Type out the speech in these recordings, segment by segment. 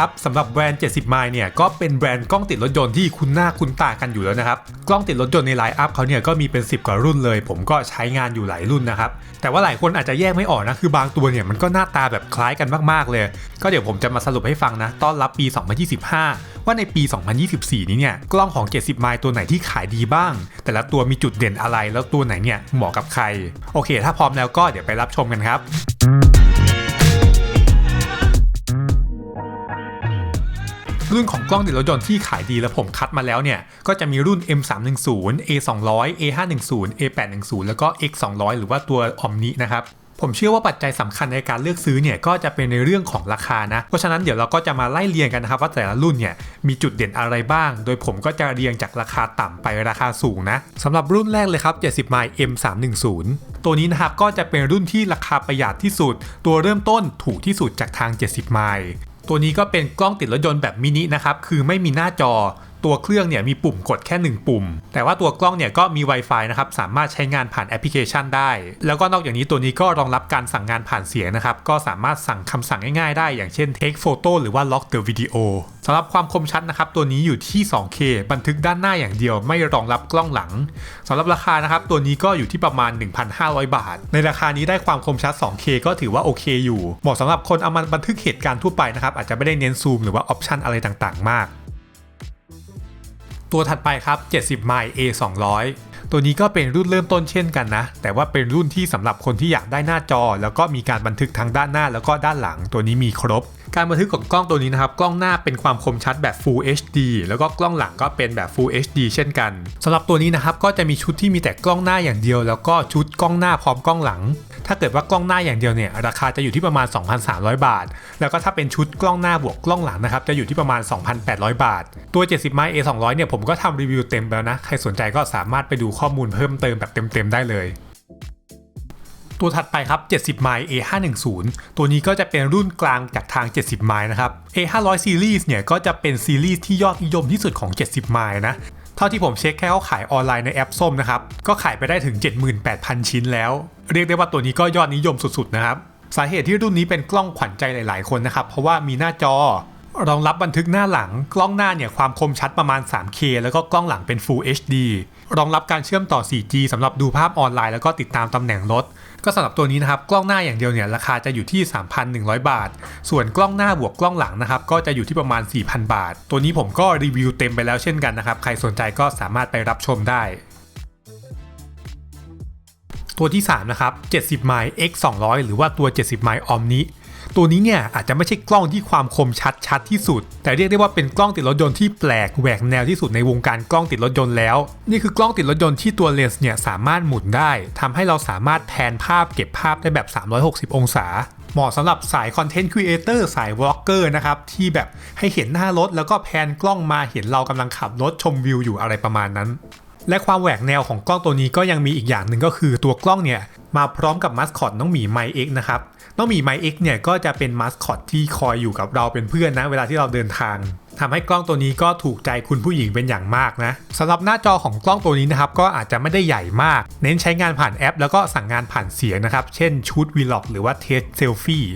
สดีครับสำหรับแบรนด์ 70 ไมล์เนี่ยก็เป็นแบรนด์กล้องติดรถยนต์ที่คุ้นหน้าคุ้นตากันอยู่แล้วนะครับ กล้องติดรถยนต์ในไลน์อัพเขาเนี่ยก็มีเป็น 10 กว่ารุ่นเลย ผมก็ใช้งานอยู่หลายรุ่นนะครับ แต่ว่าหลายคนอาจจะแยกไม่ออกนะ คือบางตัวเนี่ยมันก็หน้าตาแบบคล้ายกันมากๆเลย ก็เดี๋ยวผมจะมาสรุปให้ฟังนะต้อนรับปี 2025 ว่าในปี 2024 นี้เนี่ยกล้องของ 70 ไมล์ตัวไหนที่ขายดีบ้าง แต่ละตัวมีจุดเด่นอะไรแล้วตัวไหนเนี่ยเหมาะกับใคร โอเค ถ้าพร้อมแล้วก็เดี๋ยวไปรับชมกันครับ รุ่นของกล้องติดรถยนต์ที่ขายดีแล้วผมคัดมาแล้วเนี่ย ก็จะมีรุ่น M310 A200 A510 A810 แล้วก็ X200 หรือว่าตัว Omni นะครับผมเชื่อว่าปัจจัยสำคัญในการเลือกซื้อเนี่ยก็จะเป็นในเรื่องของราคานะ เพราะฉะนั้นเดี๋ยวเราก็จะมาไล่เรียงกันนะครับว่าแต่ละรุ่นเนี่ยมีจุดเด่นอะไรบ้าง โดยผมก็จะเรียงจากราคาต่ำไปราคาสูงนะสำหรับรุ่นแรกเลยครับ 70ไมล์ M310 ตัวนี้นะครับก็จะเป็นรุ่นที่ราคาประหยัดที่สุด ตัวเริ่มต้นถูกที่สุดจากทาง 70ไมล์ ตัวนี้ก็เป็นกล้องติดรถยนต์แบบมินินะครับ คือไม่มีหน้าจอ ตัวเครื่องเนี่ยมีปุ่มกดแค่ 1 ปุ่ม แต่ว่าตัวกล้องเนี่ยก็มี Wi-Fi นะครับ สามารถใช้งานผ่านแอปพลิเคชันได้ แล้วก็นอกจากนี้ตัวนี้ก็รองรับการสั่งงานผ่านเสียงนะครับ ก็สามารถสั่งคำสั่งง่ายๆได้ อย่างเช่น take photo หรือว่า lock the video ำหรับความคมชัดนะครับตัวนี้อยู่ที่ 2K บันทึกด้านหน้าอย่างเดียวไม่รองรับกล้องหลังสำหรับราคานะครับตัวนี้ก็อยู่ที่ประมาณ 1,500 บาท ในราคานี้ได้ความคมชัด 2K ก็ถือว่าโอเคอยู่เหมาะสำหรับคนเอามาบันทึกเหตุการณ์ทั่วไปนะครับอาจจะไม่ได้เน้นซูมหรือว่าออปชันอะไรต่างๆ มาก ตัวถัดไปครับ 70ไมล์ A 200ตัวนี้ก็เป็นรุ่นเริ่มต้นเช่นกันนะ แต่ว่าเป็นรุ่นที่สำหรับคนที่อยากได้หน้าจอ แล้วก็มีการบันทึกทั้งด้านหน้าแล้วก็ด้านหลัง ตัวนี้มีครบ การบันทึกของกล้องตัวนี้นะครับกล้องหน้าเป็นความคมชัดแบบ Full HD แล้วก็กล้องหลังก็เป็นแบบ Full HD เช่นกันสำหรับตัวนี้นะครับก็จะมีชุดที่มีแต่กล้องหน้าอย่างเดียว แล้วก็ชุดกล้องหน้าพร้อมกล้องหลัง ถ้าเกิดว่ากล้องหน้าอย่างเดียวเนี่ยราคาจะอยู่ที่ประมาณ 2,300 บาท แล้วก็ถ้าเป็นชุดกล้องหน้าบวกกล้องหลังนะครับจะอยู่ที่ประมาณ 2,800 บาท ตัว 70 ไมล์ A 200 เนี่ยผมก็ทำรีวิวเต็มแล้วนะใครสนใจก็สามารถไปดูข้อมูลเพิ่มเติมแบบเต็มๆได้เลย ตัวถัดไปครับ 70 ไมล์ A510 ตัวนี้ก็จะเป็นรุ่นกลางจากทาง 70 ไมล์นะครับ A500 Series เนี่ยก็จะเป็นซีรีส์ที่ยอดนิยมที่สุดของ 70 ไมล์นะเท่าที่ผมเช็คแค่เขาขายออนไลน์ในแอปส้มนะครับ ก็ขายไปได้ถึง 78,000 ชิ้นแล้ว เรียกได้ว่าตัวนี้ก็ยอดนิยมสุดๆนะครับ สาเหตุที่รุ่นนี้เป็นกล้องขวัญใจหลายๆคนนะครับ เพราะว่ามีหน้าจอ รองรับบันทึกหน้าหลัง กล้องหน้าเนี่ยความคมชัดประมาณ 3K แล้วก็กล้องหลังเป็น Full HD รองรับการเชื่อมต่อ 4G สำหรับดูภาพออนไลน์แล้วก็ติดตามตำแหน่งรถ ก็สำหรับตัวนี้นะครับกล้องหน้าอย่างเดียวเนี่ยราคาจะอยู่ที่ 3,100 บาท ส่วนกล้องหน้าบวกกล้องหลังนะครับก็จะอยู่ที่ประมาณ 4,000 บาท ตัวนี้ผมก็รีวิวเต็มไปแล้วเช่นกันนะครับใครสนใจก็สามารถไปรับชมได้ตัวที่ 3 นะครับ 70 ไมล์ X 200 หรือว่าตัว 70 ไมล์ Omni ตัวนี้เนี่ยอาจจะไม่ใช่กล้องที่ความคมชัดชัดที่สุด แต่เรียกได้ว่าเป็นกล้องติดรถยนต์ที่แปลกแหวกแนวที่สุดในวงการกล้องติดรถยนต์แล้ว นี่คือกล้องติดรถยนต์ที่ตัวเลนส์เนี่ยสามารถหมุนได้ทำให้เราสามารถแพนภาพเก็บภาพได้แบบ 360 องศา เหมาะสำหรับสายคอนเทนต์ครีเอเตอร์สายวอล์กเกอร์นะครับที่แบบให้เห็นหน้ารถแล้วก็แพนกล้องมาเห็นเรากำลังขับรถชมวิวอยู่อะไรประมาณนั้น และความแหวกแนวของกล้องตัวนี้ก็ยังมีอีกอย่างหนึ่งก็คือตัวกล้องเนี่ยมาพร้อมกับมัสคอตน้องหมีไมเอ็กนะครับ น้องหมีไมเอ็กเนี่ยก็จะเป็นมัสคอตที่คอยอยู่กับเราเป็นเพื่อนนะ เวลาที่เราเดินทางทำให้กล้องตัวนี้ก็ถูกใจคุณผู้หญิงเป็นอย่างมากนะสำหรับหน้าจอของกล้องตัวนี้นะครับก็อาจจะไม่ได้ใหญ่มาก เน้นใช้งานผ่านแอป แล้วก็สั่งงานผ่านเสียงนะครับ เช่นชุดวีล็อกหรือว่าเทสเซลฟี่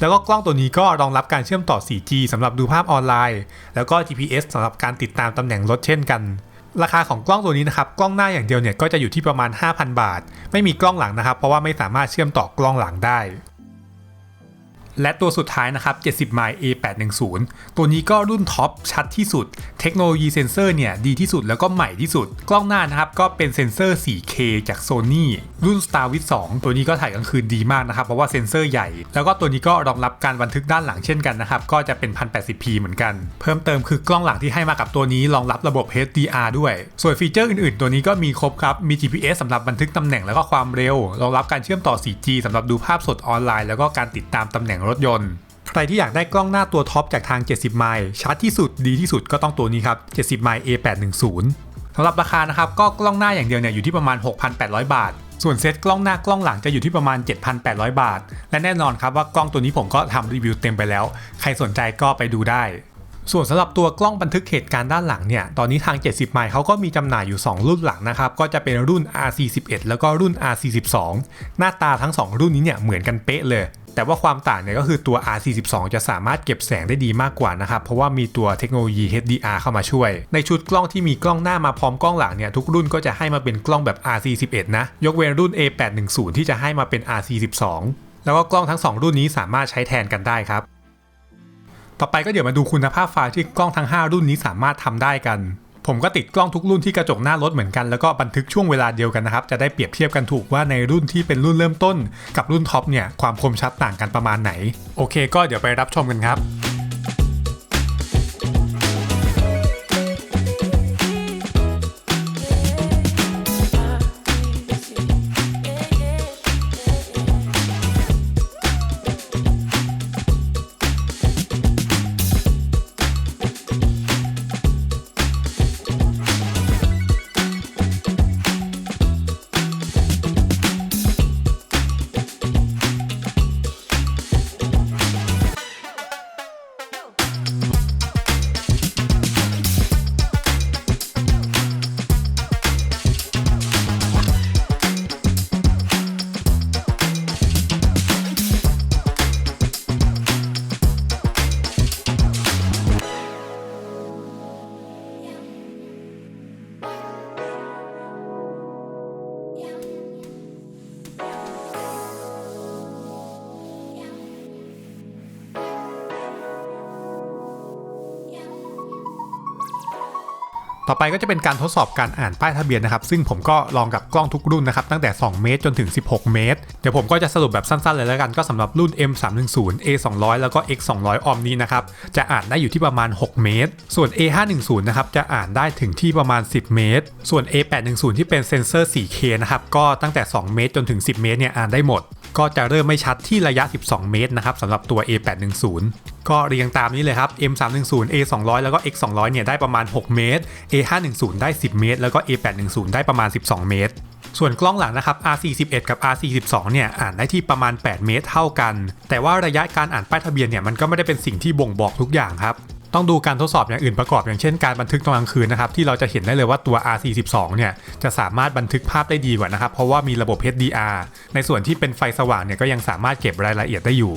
แล้วก็กล้องตัวนี้ก็รองรับการเชื่อมต่อ 4G สำหรับดูภาพออนไลน์ แล้วก็ GPS สำหรับการติดตามตำแหน่งรถเช่นกัน ราคาของกล้องตัวนี้นะครับกล้องหน้าอย่างเดียวเนี่ยก็จะอยู่ที่ประมาณ 5,000 บาท ไม่มีกล้องหลังนะครับ เพราะว่าไม่สามารถเชื่อมต่อกล้องหลังได้ และตัวสุดท้ายนะครับ 70ไมล์ A810 ตัวนี้ก็รุ่นท็อปชัดที่สุด เทคโนโลยีเซนเซอร์เนี่ยดีที่สุดแล้วก็ใหม่ที่สุด กล้องหน้านะครับก็เป็นเซนเซอร์ 4K จาก Sony รุ่น Starvis 2ตัวนี้ก็ถ่ายกลางคืนดีมากนะครับ เพราะว่าเซนเซอร์ใหญ่ แล้วก็ตัวนี้ก็รองรับการบันทึกด้านหลังเช่นกันนะครับ ก็จะเป็น 1080p เหมือนกัน เพิ่มเติมคือกล้องหลังที่ให้มากับตัวนี้รองรับระบบ HDR ด้วย ส่วนฟีเจอร์อื่นๆ ตัวนี้ก็มีครบครับ มี GPS สำหรับบันทึกตำแหน่งแล้วก็ความเร็ว รองรับการเชื่อมต่อ 4G สำหรับดูภาพสดออนไลน์ แล้วก็การติดตามตำแหน่งรถยนต์ใครที่อยากได้กล้องหน้าตัวท็อปจากทาง 70 ไมล์ชัดที่สุดดีที่สุดก็ต้องตัวนี้ครับ 70 ไมล์ A810 สำหรับราคานะครับก็กล้องหน้าอย่างเดียวเนี่ยอยู่ที่ประมาณ 6,800 บาท ส่วนเซตกล้องหน้ากล้องหลังจะอยู่ที่ประมาณ 7,800 บาท และแน่นอนครับว่ากล้องตัวนี้ผมก็ทำรีวิวเต็มไปแล้ว ใครสนใจก็ไปดูได้ ส่วนสำหรับตัวกล้องบันทึกเหตุการณ์ด้านหลังเนี่ย ตอนนี้ทาง 70 ไมล์เขาก็มีจำหน่ายอยู่ 2 รุ่นหลังนะครับ ก็จะเป็นรุ่น R41 แล้วก็รุ่น R42 หน้าตาทั้ง 2 รุ่นนี้เนี่ยเหมือนกันเป๊ะเลย แต่ว่าความต่างเนี่ยก็คือตัว R42 จะสามารถเก็บแสงได้ดีมากกว่านะครับเพราะว่ามีตัวเทคโนโลยี HDR เข้ามาช่วย ในชุดกล้องที่มีกล้องหน้ามาพร้อมกล้องหลังเนี่ยทุกรุ่นก็จะให้มาเป็นกล้องแบบ R41 นะยกเว้นรุ่น A810 ที่จะให้มาเป็น R42 แล้วก็กล้องทั้ง 2 รุ่นนี้สามารถใช้แทนกันได้ครับ ต่อไปก็เดี๋ยวมาดูคุณภาพไฟล์ที่กล้องทั้ง 5 รุ่นนี้สามารถทำได้กัน ผมก็ติดกล้องทุกรุ่นที่กระจกหน้ารถเหมือนกันแล้วก็บันทึกช่วงเวลาเดียวกันนะครับ จะได้เปรียบเทียบกันถูกว่าในรุ่นที่เป็นรุ่นเริ่มต้น กับรุ่นท็อปเนี่ยความคมชัดต่างกันประมาณไหน โอเค ก็เดี๋ยวไปรับชมกันครับ ต่อไปก็จะเป็นการทดสอบการอ่านป้ายทะเบียนนะครับ ซึ่งผมก็ลองกับกล้องทุกรุ่นนะครับตั้งแต่ 2 เมตรจนถึง 16 เมตร เดี๋ยวผมก็จะสรุปแบบสั้นๆ เลยแล้วกันก็สำหรับรุ่น M310 A200 แล้วก็ X200 ออมนี้นะครับจะอ่านได้อยู่ที่ประมาณ 6 เมตร ส่วน A510 นะครับจะอ่านได้ถึงที่ประมาณ 10 เมตร ส่วน A810 ที่เป็นเซนเซอร์ 4K นะครับก็ตั้งแต่ 2 เมตรจนถึง 10 เมตรเนี่ยอ่านได้หมด ก็จะเริ่มไม่ชัดที่ระยะ 12 เมตรนะครับสำหรับตัว A810 ก็เรียงตามนี้เลยครับ M310 A200 แล้วก็ X200 เนี่ยได้ประมาณ 6 เมตร A510 ได้ 10 เมตร แล้วก็ A810 ได้ประมาณ 12 เมตรส่วนกล้องหลังนะครับ R41 กับ R42 เนี่ยอ่านได้ที่ประมาณ 8 เมตรเท่ากัน แต่ว่าระยะการอ่านป้ายทะเบียนเนี่ยมันก็ไม่ได้เป็นสิ่งที่บ่งบอกทุกอย่างครับ ต้องดูการทดสอบอย่างอื่นประกอบอย่างเช่นการบันทึกตอนกลางคืนนะครับที่เราจะเห็นได้เลยว่าตัว R42 เนี่ยจะสามารถบันทึกภาพได้ดีกว่านะครับเพราะว่ามีระบบ HDR ในส่วนที่เป็นไฟสว่างเนี่ยก็ยังสามารถเก็บรายละเอียดได้อยู่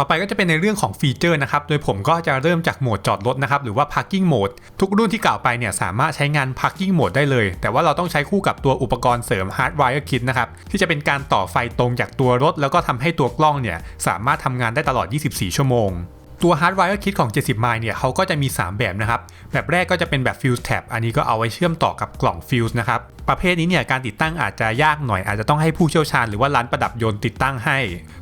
ต่อไปก็จะเป็นในเรื่องของฟีเจอร์นะครับ โดยผมก็จะเริ่มจากโหมดจอดรถนะครับ หรือว่า parking mode ทุกรุ่นที่กล่าวไปเนี่ยสามารถใช้งาน parking mode ได้เลย แต่ว่าเราต้องใช้คู่กับตัวอุปกรณ์เสริม hardwire kit นะครับ ที่จะเป็นการต่อไฟตรงจากตัวรถ แล้วก็ทำให้ตัวกล้องเนี่ยสามารถทำงานได้ตลอด 24 ชั่วโมง ตัว Hardwire Kit ของ 70 mile เนี่ยเขาก็จะมี 3 แบบนะครับ แบบแรกก็จะเป็นแบบ Fuse Tab อันนี้ก็เอาไว้เชื่อมต่อกับกล่อง Fuse นะครับ ประเภทนี้เนี่ยการติดตั้งอาจจะยากหน่อย อาจจะต้องให้ผู้เชี่ยวชาญหรือว่าร้านประดับยนต์ติดตั้งให้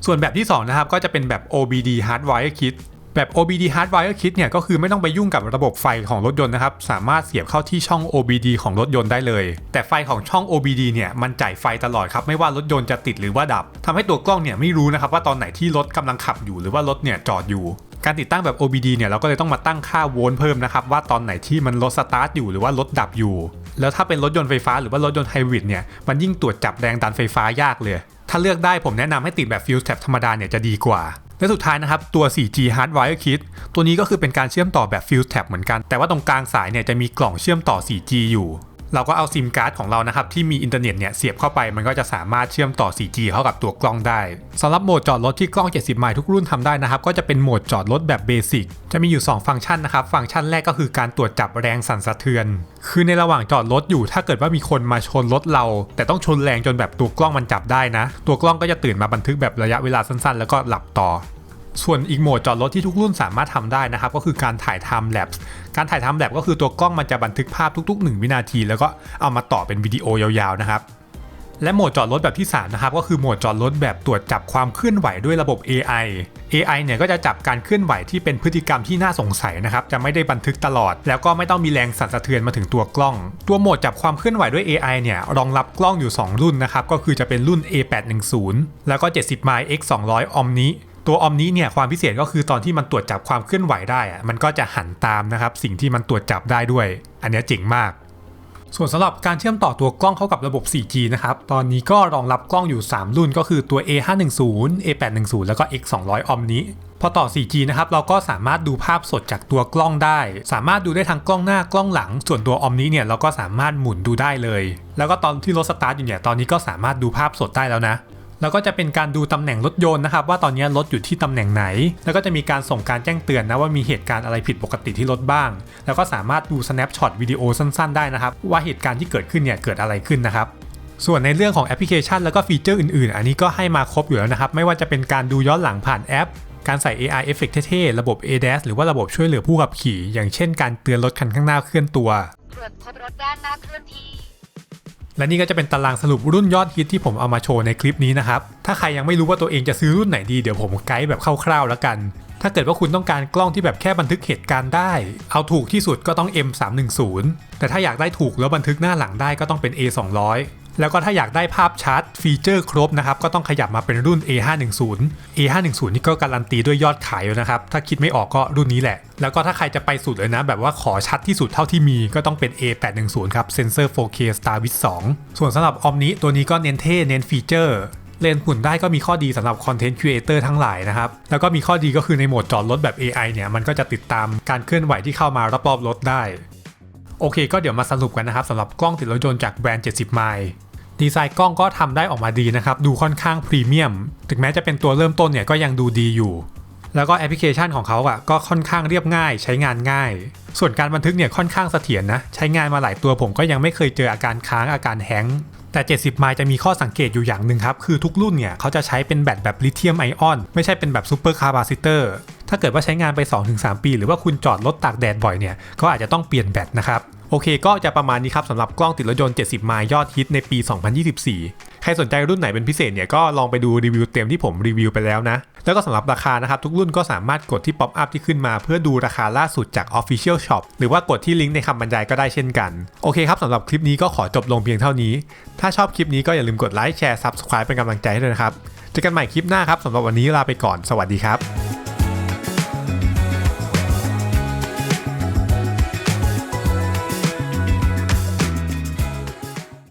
ส่วนแบบที่ 2 นะครับ ก็จะเป็นแบบ OBD Hardwire Kit แบบ OBD Hardwire Kit เนี่ยก็คือไม่ต้องไปยุ่งกับระบบไฟของรถยนต์นะครับ สามารถเสียบเข้าที่ช่อง OBD ของรถยนต์ได้เลย แต่ไฟของช่อง OBD เนี่ยมันจ่ายไฟตลอดครับ ไม่ว่ารถยนต์จะติดหรือว่าดับทำให้ตัวกล้องเนี่ยไม่รู้นะครับว่าตอนไหนที่รถกำลังขับอยู่หรือว่ารถเนี่ยจอดอยู่ การติดตั้งแบบ OBD เนี่ยเราก็เลยต้องมาตั้งค่าโวลต์เพิ่มนะครับว่าตอนไหนที่มันรถสตาร์ทอยู่หรือว่ารถดับอยู่ แล้วถ้าเป็นรถยนต์ไฟฟ้าหรือว่ารถยนต์ไฮบริดเนี่ยมันยิ่งตรวจจับแรงดันไฟฟ้ายากเลย ถ้าเลือกได้ผมแนะนำให้ติดแบบ Fuse Tab ธรรมดาเนี่ยจะดีกว่าและสุดท้ายนะครับ ตัว 4G Hardwire Kit ตัวนี้ก็คือเป็นการเชื่อมต่อแบบ Fuse Tab เหมือนกัน แต่ว่าตรงกลางสายเนี่ยจะมีกล่องเชื่อมต่อ 4G อยู่ เราก็เอาซิมการ์ดของเรานะครับที่มีอินเทอร์เน็ตเนี่ยเสียบเข้าไปมันก็จะสามารถเชื่อมต่อ 4G เข้ากับตัวกล้องได้สำหรับโหมดจอดรถที่กล้อง 70 ไมล์ทุกรุ่นทำได้นะครับก็จะเป็นโหมดจอดรถแบบเบสิกจะมีอยู่ 2 ฟังก์ชันนะครับฟังก์ชันแรกก็คือการตรวจจับแรงสั่นสะเทือน คือในระหว่างจอดรถอยู่ถ้าเกิดว่ามีคนมาชนรถเรา แต่ต้องชนแรงจนแบบตัวกล้องมันจับได้นะ ตัวกล้องก็จะตื่นมาบันทึกแบบระยะเวลาสั้นๆ แล้วก็หลับต่อ ส่วนอีกโหมดจอดรถที่ทุกรุ่นสามารถทำได้นะครับก็คือการถ่ายไทม์แลปส์การถ่ายไทม์แลปก็คือตัวกล้องมันจะบันทึกภาพทุก ๆ 1 วินาที แล้วก็เอามาต่อเป็นวิดีโอยาวๆนะครับและโหมดจอดรถแบบที่ 3 นะครับ ก็คือโหมดจอดรถแบบตรวจจับความเคลื่อนไหวด้วยระบบ AI AI เนี่ยก็จะจับการเคลื่อนไหวที่เป็นพฤติกรรมที่น่าสงสัยนะครับ จะไม่ได้บันทึกตลอด แล้วก็ไม่ต้องมีแรงสั่นสะเทือนมาถึงตัวกล้อง ตัวโหมดจับความเคลื่อนไหวด้วย AI เนี่ยรองรับกล้องอยู่ 2 รุ่นนะครับ ก็คือจะเป็นรุ่น A810 แล้วก็ 70 m X 200 Omni ตัวออมนี้เนี่ยความพิเศษก็คือตอนที่มันตรวจจับความเคลื่อนไหวได้อะมันก็จะหันตามนะครับสิ่งที่มันตรวจจับได้ด้วย อันนี้เจ๋งมาก ส่วนสำหรับการเชื่อมต่อตัวกล้องเข้ากับระบบ 4G นะครับตอนนี้ก็รองรับกล้องอยู่ 3 รุ่นก็คือตัว A510 A810 แล้วก็ X200 Omni พอต่อ 4G นะครับเราก็สามารถดูภาพสดจากตัวกล้องได้ สามารถดูได้ทั้งกล้องหน้ากล้องหลัง ส่วนตัว Omni เนี่ยเราก็สามารถหมุนดูได้เลย แล้วก็ตอนที่รถสตาร์ทอยู่เนี่ยตอนนี้ก็สามารถดูภาพสดได้แล้วนะ แล้วก็จะเป็นการดูตำแหน่งรถยนต์นะครับว่าตอนนี้รถอยู่ที่ตำแหน่งไหน แล้วก็จะมีการส่งการแจ้งเตือนนะว่ามีเหตุการณ์อะไรผิดปกติที่รถบ้าง แล้วก็สามารถดู snapshot วิดีโอสั้นๆ ได้นะครับว่าเหตุการณ์ที่เกิดขึ้นเนี่ยเกิดอะไรขึ้นนะครับส่วนในเรื่องของแอปพลิเคชันแล้วก็ฟีเจอร์อื่น ๆ อันนี้ก็ให้มาครบอยู่แล้วนะครับ ไม่ว่าจะเป็นการดูย้อนหลังผ่านแอป การใส่ AI Effect เท่ๆ ระบบ ADAS หรือว่าระบบช่วยเหลือผู้ขับขี่ อย่างเช่นการเตือนรถคันข้างหน้าเคลื่อนตัว ตรวจพบรถด้านหน้าเคลื่อนที่ และนี่ก็จะเป็นตารางสรุปรุ่นยอดฮิตที่ผมเอามาโชว์ในคลิปนี้นะครับ ถ้าใครยังไม่รู้ว่าตัวเองจะซื้อรุ่นไหนดีเดี๋ยวผมไกด์แบบคร่าวๆแล้วกัน ถ้าเกิดว่าคุณต้องการกล้องที่แบบแค่บันทึกเหตุการณ์ได้ เอาถูกที่สุดก็ต้อง M 3 1 0 แต่ถ้าอยากได้ถูกแล้วบันทึกหน้าหลังได้ก็ต้องเป็น A 2 0 0 แล้วก็ถ้าอยากได้ภาพชัดฟีเจอร์ครบนะครับก็ต้องขยับมาเป็นรุ่น A 5 1 0 A 5 1 0 นี่ก็การันตีด้วยยอดขายแล้วนะครับ ถ้าคิดไม่ออกก็รุ่นนี้แหละ แล้วก็ถ้าใครจะไปสุดเลยนะ แบบว่าขอชัดที่สุดเท่าที่มีก็ต้องเป็น A 8 1 0 ครับเซนเซอร์ 4K Star with 2ส่วนสำหรับออมนี้ตัวนี้ก็เน้นเท่เน้นฟีเจอร์เลนส์หุ่นได้ก็มีข้อดีสำหรับคอนเทนต์ครีเอเตอร์ทั้งหลายนะครับ แล้วก็มีข้อดีก็คือในโหมดจอดรถแบบ AI เนี่ย มันก็จะติดตามการเคลื่อนไหวที่เข้ามารอบๆรถได้ โอเค ก็เดี๋ยวมาสรุปกันนะครับสำหรับกล้องติดรถยนต์จากแบรนด์ 70 ไมล์ ดีไซน์กล้องก็ทำได้ออกมาดีนะครับ ดูค่อนข้างพรีเมียม ถึงแม้จะเป็นตัวเริ่มต้นเนี่ยก็ยังดูดีอยู่ แล้วก็แอปพลิเคชันของเขาอะก็ค่อนข้างเรียบง่าย ใช้งานง่าย ส่วนการบันทึกเนี่ยค่อนข้างเสถียรนะ ใช้งานมาหลายตัวผมก็ยังไม่เคยเจออาการค้างอาการแฮงแต่ 70 ไมล์จะมีข้อสังเกตอยู่อย่างหนึ่งครับ คือทุกรุ่นเนี่ยเขาจะใช้เป็นแบตแบบลิเธียมไอออน ไม่ใช่เป็นแบบซูเปอร์คาร์บาซิเตอร์ ถ้าเกิดว่าใช้งานไป 2-3 ปี หรือว่าคุณจอดรถตากแดดบ่อยเนี่ย ก็อาจจะต้องเปลี่ยนแบตนะครับ โอเคก็จะประมาณนี้ครับสำหรับกล้องติดรถยนต์ 70ไมล์ยอดฮิตในปี 2024 ใครสนใจรุ่นไหนเป็นพิเศษเนี่ยก็ลองไปดูรีวิวเต็มที่ผมรีวิวไปแล้วนะ แล้วก็สำหรับราคานะครับ ทุกรุ่นก็สามารถกดที่ป๊อปอัพที่ขึ้นมา เพื่อดูราคาล่าสุดจาก Official Shop หรือว่ากดที่ลิงก์ในคำบรรยายก็ได้เช่นกัน โอเคครับสำหรับคลิปนี้ก็ขอจบลงเพียงเท่านี้ ถ้าชอบคลิปนี้ก็อย่าลืมกดไลค์แชร์ Subscribe เป็นกำลังใจให้ด้วยนะครับเจอกันใหม่คลิปหน้าครับสำหรับวันนี้ลาไปก่อนสวัสดีครับ